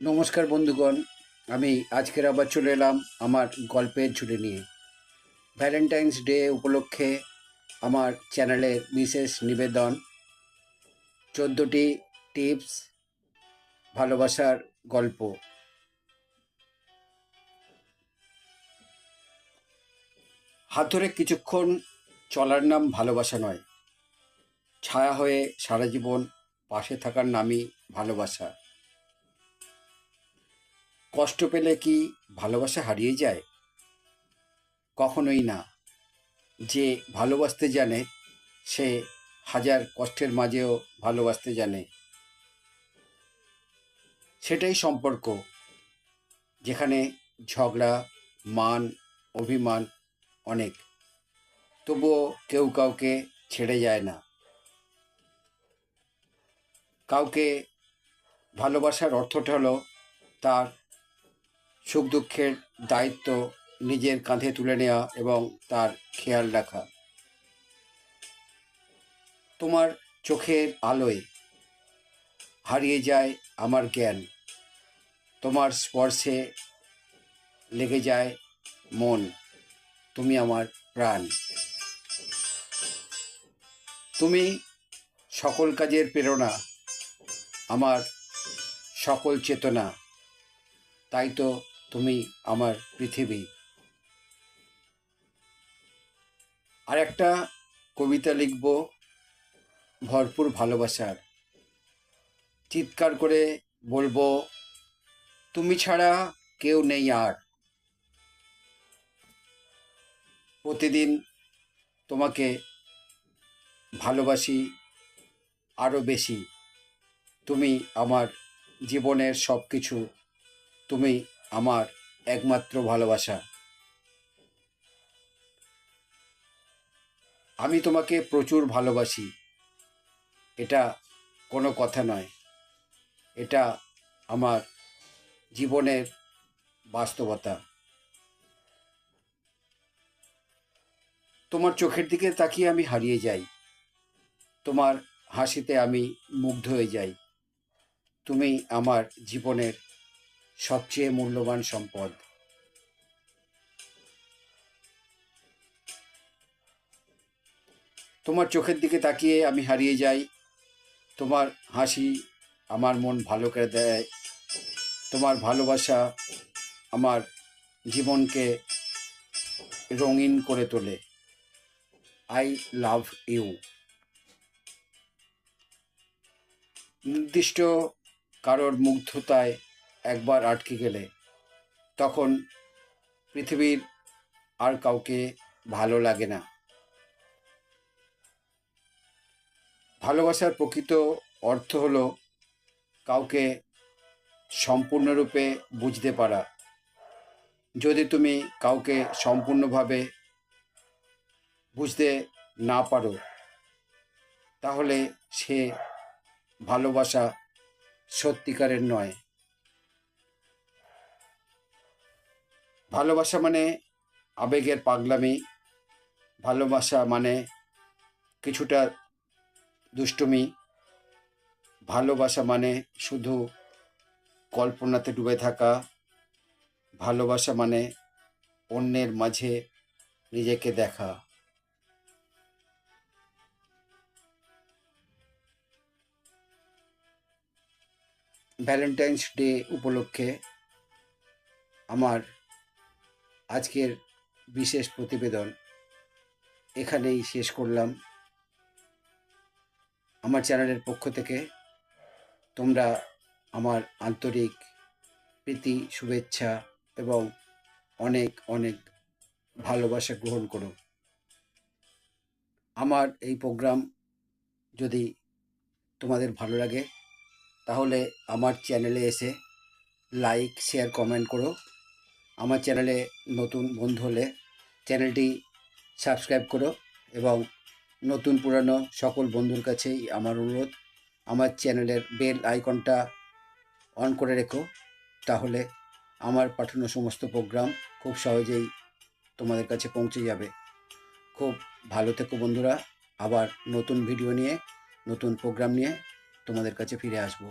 নমস্কার বন্ধুগণ, আমি আজকের আবার চলে এলাম আমার গল্পের ঝুলি নিয়ে। ভ্যালেন্টাইন্স ডে উপলক্ষে আমার চ্যানেলের বিশেষ নিবেদন, চোদ্দোটি টিপস ভালোবাসার গল্প। হাতরে কিছুক্ষণ চলার নাম ভালোবাসা নয়, ছায়া হয়ে সারা জীবন পাশে থাকার নামই ভালোবাসা। কষ্ট পেলে কি ভালোবাসা হারিয়ে যায়? কখনোই না। যে ভালোবাসতে জানে, সে হাজার কষ্টের মাঝেও ভালোবাসতে জানে। সেটাই সম্পর্ক, যেখানে ঝগড়া, মান, অভিমান অনেক। তবুও কেউ কাউকে ছেড়ে যায় না। কাউকে ভালোবাসার অর্থটা হলো তার সুখ দুঃখের দায়িত্ব নিজের কাঁধে তুলে নেওয়া এবং তার খেয়াল রাখা। তোমার চোখের আলোয় হারিয়ে যায় আমার জ্ঞান। তোমার স্পর্শে লেগে যায় মন। তুমি আমার প্রাণ। তুমি সকল কাজের প্রেরণা। আমার সকল চেতনা। তাই তো তুমি আমার পৃথিবী। আর একটা কবিতা লিখব, ভরপুর ভালোবাসার। চিৎকার করে বলব, তুমি ছাড়া কেউ নেই আর। প্রতিদিন তোমাকে ভালোবাসি আরও বেশি। তুমি আমার জীবনের সব কিছু তুমি আমার একমাত্র ভালোবাসা। আমি তোমাকে প্রচুর ভালোবাসি। এটা কোনো কথা নয়। এটা আমার জীবনের বাস্তবতা। তোমার চোখের দিকে তাকিয়ে আমি হারিয়ে যাই। তোমার হাসিতে আমি মুগ্ধ হয়ে যাই। তুমি আমার জীবনের সবচেয়ে মূল্যবান সম্পদ। তোমার চোখের দিকে তাকিয়ে আমি হারিয়ে যাই। তোমার হাসি আমার মন ভালো করে দেয়। তোমার ভালোবাসা আমার জীবনকে রঙিন করে তোলে। I love you. নির্দিষ্ট কারোর মুগ্ধতায় একবার আটকে গেলে, তখন পৃথিবীর আর কাউকে ভালো লাগে না। ভালোবাসার প্রকৃত অর্থ হলো কাউকে সম্পূর্ণরূপে বুঝতে পারা। যদি তুমি কাউকে সম্পূর্ণভাবে বুঝতে না পারো, তাহলে সে ভালোবাসা সত্যিকারের নয়। ভালোবাসা মানে আবেগের পাগলামি, ভালোবাসা মানে কিছুটা দুষ্টুমি, ভালোবাসা মানে শুধু কল্পনাতে ডুবে থাকা, ভালোবাসা মানে অন্যের মাঝে নিজেকে দেখা। ভ্যালেন্টাইন্স ডে উপলক্ষে আমার আজকের বিশেষ প্রতিবেদন এখানেই শেষ করলাম। আমার চ্যানেলের পক্ষ থেকে তোমরা আমার আন্তরিক প্রীতি, শুভেচ্ছা এবং অনেক অনেক ভালোবাসা গ্রহণ করো। আমার এই প্রোগ্রাম যদি তোমাদের ভালো লাগে, তাহলে আমার চ্যানেলে এসে লাইক, শেয়ার, কমেন্ট করো। আমার চ্যানেলে নতুন বন্ধু হলে চ্যানেলটি সাবস্ক্রাইব করো এবং নতুন পুরানো সকল বন্ধুর কাছেই আমার অনুরোধ, আমার চ্যানেলের বেল আইকনটা অন করে রেখো, তাহলে আমার পাঠানো সমস্ত প্রোগ্রাম খুব সহজেই তোমাদের কাছে পৌঁছে যাবে। খুব ভালো থেকো বন্ধুরা, আবার নতুন ভিডিও নিয়ে, নতুন প্রোগ্রাম নিয়ে তোমাদের কাছে ফিরে আসব।